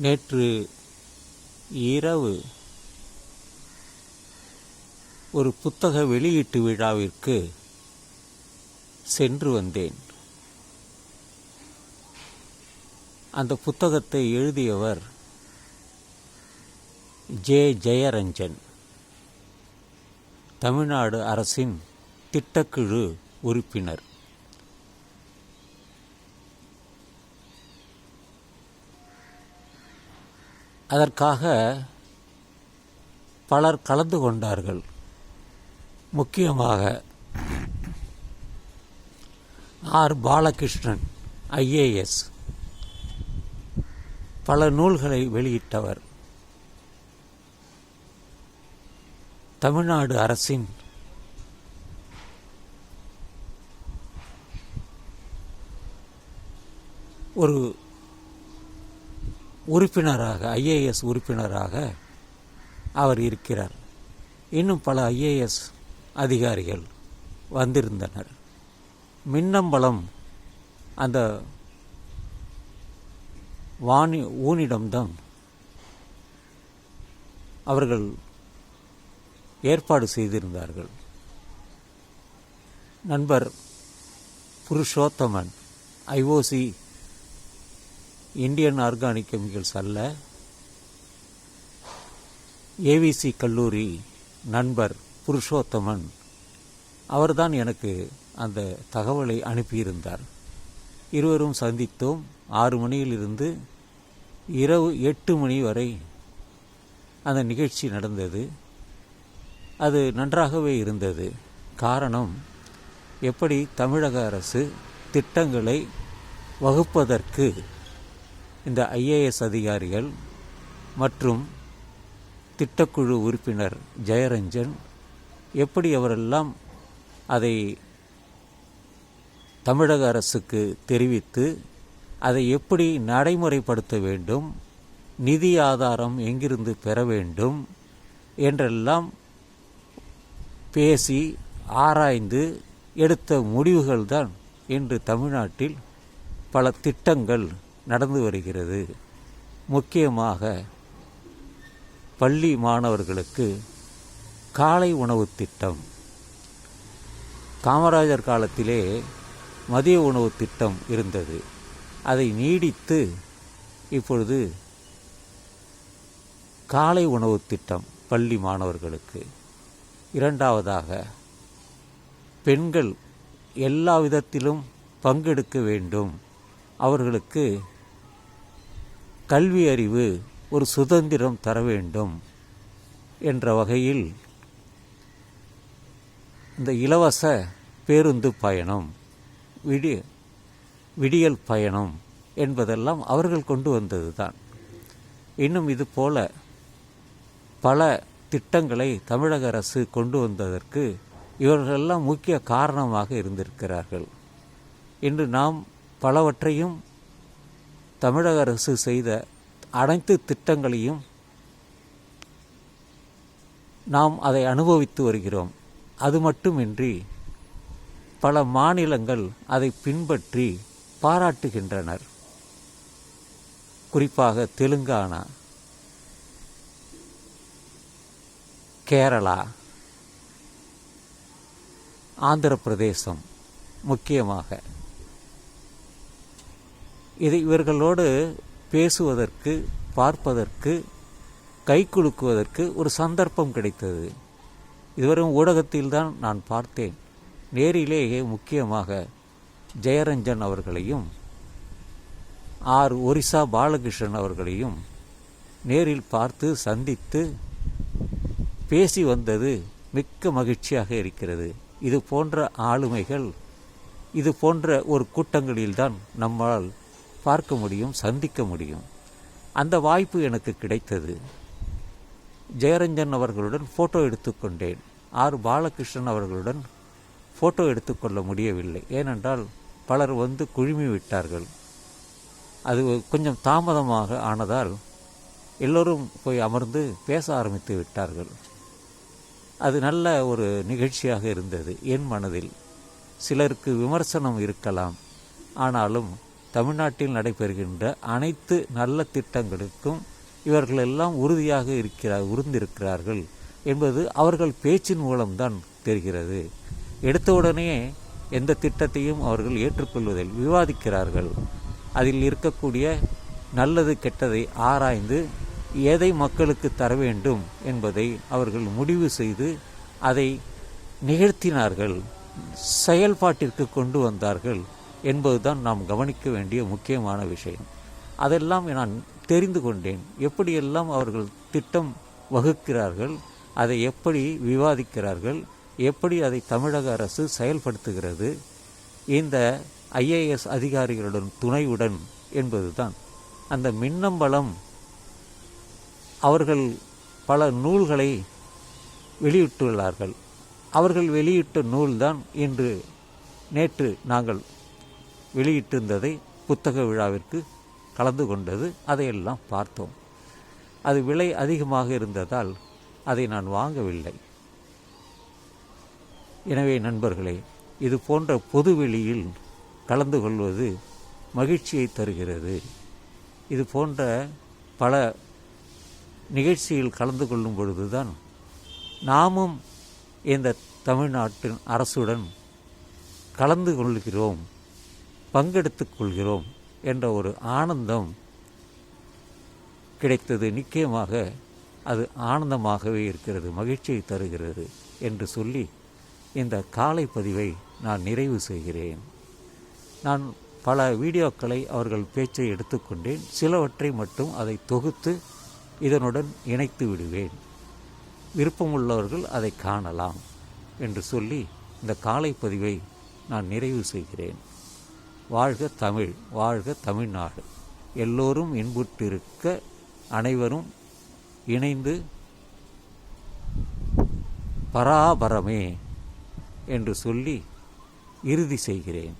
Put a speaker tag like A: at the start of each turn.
A: நேற்று இரவு ஒரு புத்தக வெளியீட்டு விழாவிற்கு சென்று வந்தேன். அந்த புத்தகத்தை எழுதியவர் ஜே ஜெயரஞ்சன். தமிழ்நாடு அரசின் திட்டக்குழு உறுப்பினர். அதற்காக பலர் கலந்து கொண்டார்கள். முக்கியமாக ஆர். பாலகிருஷ்ணன் ஐஏஎஸ். பல நூல்களை வெளியிட்டவர். தமிழ்நாடு அரசின் ஒரு உறுப்பினராக ஐஏஎஸ் உறுப்பினராக அவர் இருக்கிறார். இன்னும் பல ஐஏஎஸ் அதிகாரிகள் வந்திருந்தனர். மின்னம்பலம் அந்த வாணி ஊனிடம்தான் அவர்கள் ஏற்பாடு செய்திருந்தார்கள். நண்பர் Purushothaman IOC Indian organic chemicals அல்ல. ஏவிசி கல்லூரி நண்பர் புருஷோத்தமன் அவர்தான் எனக்கு அந்த தகவலை அனுப்பியிருந்தார். இருவரும் சந்தித்தோம். ஆறு மணியிலிருந்து இரவு எட்டு மணி வரை அந்த நிகழ்ச்சி நடந்தது. அது நன்றாகவே இருந்தது. காரணம் எப்படி தமிழக அரசு திட்டங்களை வகுப்பதற்கு இந்த ஐஏஎஸ் அதிகாரிகள் மற்றும் திட்டக்குழு உறுப்பினர் ஜெயரஞ்சன் எப்படி அவரெல்லாம் அதை தமிழக அரசுக்கு தெரிவித்து அதை எப்படி நடைமுறைப்படுத்த வேண்டும் நிதி ஆதாரம் எங்கிருந்து பெற வேண்டும் என்றெல்லாம் பேசி ஆராய்ந்து எடுத்த முடிவுகள்தான் இன்று தமிழ்நாட்டில் பல திட்டங்கள் நடந்து வருகிறது. முக்கியமாக பள்ளி மாணவர்களுக்கு காலை உணவு திட்டம். காமராஜர் காலத்திலே மதிய உணவு திட்டம் இருந்தது. அதை நீடித்து இப்பொழுது காலை உணவு திட்டம் பள்ளி மாணவர்களுக்கு. இரண்டாவதாக பெண்கள் எல்லா விதத்திலும் பங்கெடுக்க வேண்டும். அவர்களுக்கு கல்வி அறிவு ஒரு சுதந்திரம் தர வேண்டும் என்ற வகையில் இந்த இலவச பேருந்து பயணம் விடி விடியல் பயணம் என்பதெல்லாம் அவர்கள் கொண்டு வந்தது தான் இன்னும் இது போல பல திட்டங்களை தமிழக அரசு கொண்டு வந்ததற்கு இவர்களெல்லாம் முக்கிய காரணமாக இருந்திருக்கிறார்கள். இன்று நாம் பலவற்றையும் தமிழக அரசு செய்த அனைத்து திட்டங்களையும் நாம் அதை அனுபவித்து வருகிறோம். அது மட்டுமின்றி பல மாநிலங்கள் அதை பின்பற்றி பாராட்டுகின்றனர். குறிப்பாக தெலுங்கானா கேரளா ஆந்திர பிரதேசம் முக்கியமாக. இது இவர்களோடு பேசுவதற்கு பார்ப்பதற்கு கை குலுக்குவதற்கு ஒரு சந்தர்ப்பம் கிடைத்தது. இதுவரை ஊடகத்தில்தான் நான் பார்த்தேன். நேரிலேயே முக்கியமாக ஜெயரஞ்சன் அவர்களையும் ஆர். ஒரிசா பாலகிருஷ்ணன் அவர்களையும் நேரில் பார்த்து சந்தித்து பேசி வந்தது மிக்க மகிழ்ச்சியாக இருக்கிறது. இது போன்ற ஆளுமைகள் இது போன்ற ஒரு கூட்டங்களில்தான் நம்மால் பார்க்க முடியும் சந்திக்க முடியும். அந்த வாய்ப்பு எனக்கு கிடைத்தது. ஜெயரஞ்சன் அவர்களுடன் ஃபோட்டோ எடுத்துக்கொண்டேன். ஆர். பாலகிருஷ்ணன் அவர்களுடன் ஃபோட்டோ எடுத்துக்கொள்ள முடியவில்லை. ஏனென்றால் பலர் வந்து குழுமி விட்டார்கள். அது கொஞ்சம் தாமதமாக ஆனதால் எல்லோரும் போய் அமர்ந்து பேச ஆரம்பித்து விட்டார்கள். அது நல்ல ஒரு நிகழ்ச்சியாக இருந்தது. என் மனதில் சிலருக்கு விமர்சனம் இருக்கலாம். ஆனாலும் தமிழ்நாட்டில் நடைபெறுகின்ற அனைத்து நல்ல திட்டங்களுக்கும் இவர்கள் எல்லாம் உறுதியாக இருக்கிறார் உறுந்திருக்கிறார்கள் என்பது அவர்கள் பேச்சின் மூலம்தான் தெரிகிறது. எடுத்தவுடனே எந்த திட்டத்தையும் அவர்கள் ஏற்றுக்கொள்வதில் விவாதிக்கிறார்கள். அதில் இருக்கக்கூடிய நல்லது கெட்டதை ஆராய்ந்து எதை மக்களுக்கு தர வேண்டும் என்பதை அவர்கள் முடிவு செய்து அதை நிகழ்த்தினார்கள். செயல்பாட்டிற்கு கொண்டு வந்தார்கள். என்பதுதான் நாம் கவனிக்க வேண்டிய முக்கியமான விஷயம். அதெல்லாம் நான் தெரிந்து கொண்டேன். எப்படியெல்லாம் அவர்கள் திட்டம் வகுக்கிறார்கள் அதை எப்படி விவாதிக்கிறார்கள் எப்படி அதை தமிழக அரசு செயல்படுத்துகிறது இந்த ஐஏஎஸ் அதிகாரிகளுடன் துணையுடன் என்பதுதான். அந்த மின்னம்பலம் அவர்கள் பல நூல்களை வெளியிட்டுள்ளார்கள். அவர்கள் வெளியிட்ட நூல்தான் இன்று நேற்று நாங்கள் வெளியிட்டிருந்ததை புத்தக விழாவிற்கு கலந்து கொண்டது அதையெல்லாம் பார்த்தோம். அது விலை அதிகமாக இருந்ததால் அதை நான் வாங்கவில்லை. எனவே நண்பர்களே இது போன்ற பொதுவெளியில் கலந்து கொள்வது மகிழ்ச்சியை தருகிறது. இது போன்ற பல நிகழ்ச்சியில் கலந்து கொள்ளும் பொழுதுதான் நாமும் இந்த தமிழ்நாட்டின் அரசுடன் கலந்து கொள்கிறோம். பங்கெடுத்து கொள்கிறோம் என்ற ஒரு ஆனந்தம் கிடைத்தது. நிச்சயமாக அது ஆனந்தமாகவே இருக்கிறது மகிழ்ச்சியை தருகிறது என்று சொல்லி இந்த காலை பதிவை நான் நிறைவு செய்கிறேன். நான் பல வீடியோக்களை அவர்கள் பேச்சை எடுத்துக்கொண்டேன். சிலவற்றை மட்டும் அதை தொகுத்து இதனுடன் இணைத்து விடுவேன். விருப்பமுள்ளவர்கள் அதை காணலாம் என்று சொல்லி இந்த காலை பதிவை நான் நிறைவு செய்கிறேன். வாழ்க தமிழ் வாழ்க தமிழ்நாடு. எல்லோரும் இன்புற்றிருக்க அனைவரும் இணைந்து பராபரமே என்று சொல்லி இறுதி செய்கிறேன்.